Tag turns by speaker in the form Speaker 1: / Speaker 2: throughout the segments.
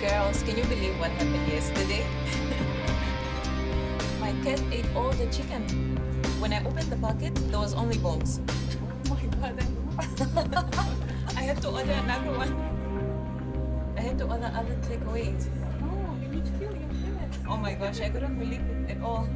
Speaker 1: Girls, can you believe what happened yesterday? My cat ate all the chicken. When I opened the bucket, there was only bones. Oh my god, I, I had to order another one. I had to order other takeaways. No, you need to feel your cat. Oh my gosh, I couldn't believe it at all.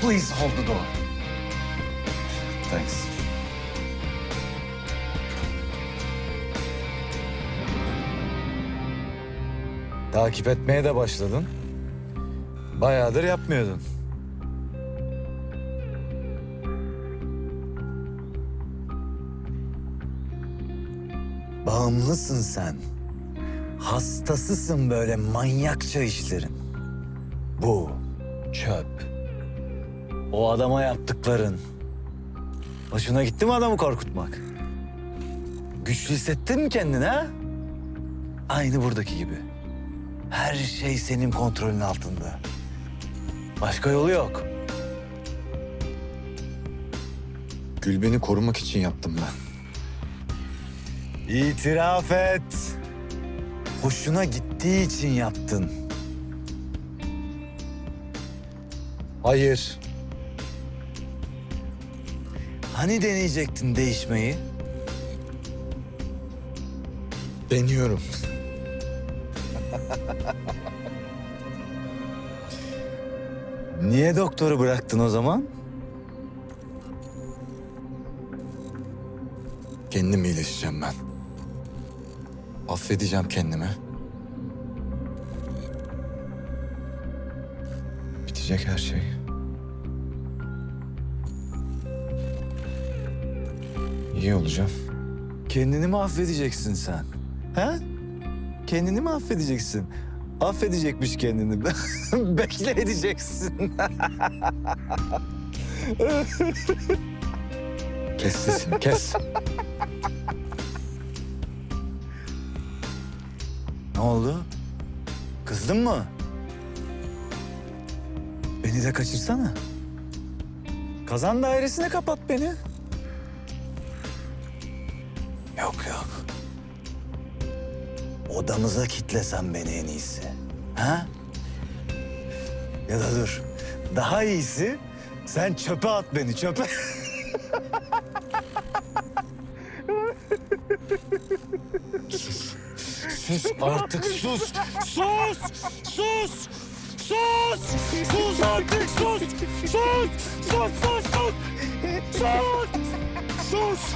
Speaker 2: Please hold the door. Thanks. Takip etmeye de başladın. Bayağıdır yapmıyordun. Bağımlısın sen. Hastasısın böyle manyakça işlerin. Bu çöp. O adama yaptıkların. Hoşuna gitti mi adamı korkutmak? Güçlü hissettin mi kendini ha? Aynı buradaki gibi. Her şey senin kontrolün altında. Başka yolu yok.
Speaker 3: Gül beni korumak için yaptım ben.
Speaker 2: İtiraf et. Hoşuna gittiği için yaptın.
Speaker 3: Hayır.
Speaker 2: Hani deneyecektin değişmeyi?
Speaker 3: Deniyorum.
Speaker 2: Niye doktoru bıraktın o zaman?
Speaker 3: Kendim iyileşeceğim ben. Affedeceğim kendimi. Bitecek her şey. İyi olacağım.
Speaker 2: Kendini mi affedeceksin sen? Ha? Kendini mi affedeceksin? Affedecekmiş kendini. Bekle edeceksin.
Speaker 3: Kes sesini kes.
Speaker 2: ne oldu? Kızdın mı? Beni de kaçırsana. Kazan dairesine kapat beni. Yok yok. Odamıza kitlesen beni en iyisi. Ha? Ya da dur. Daha iyisi sen çöpe at beni çöpe.
Speaker 3: Sus artık sus.
Speaker 2: Sus! Sus! Sus! Sus artık sus! Sus! Sus sus sus! Sus! Sus!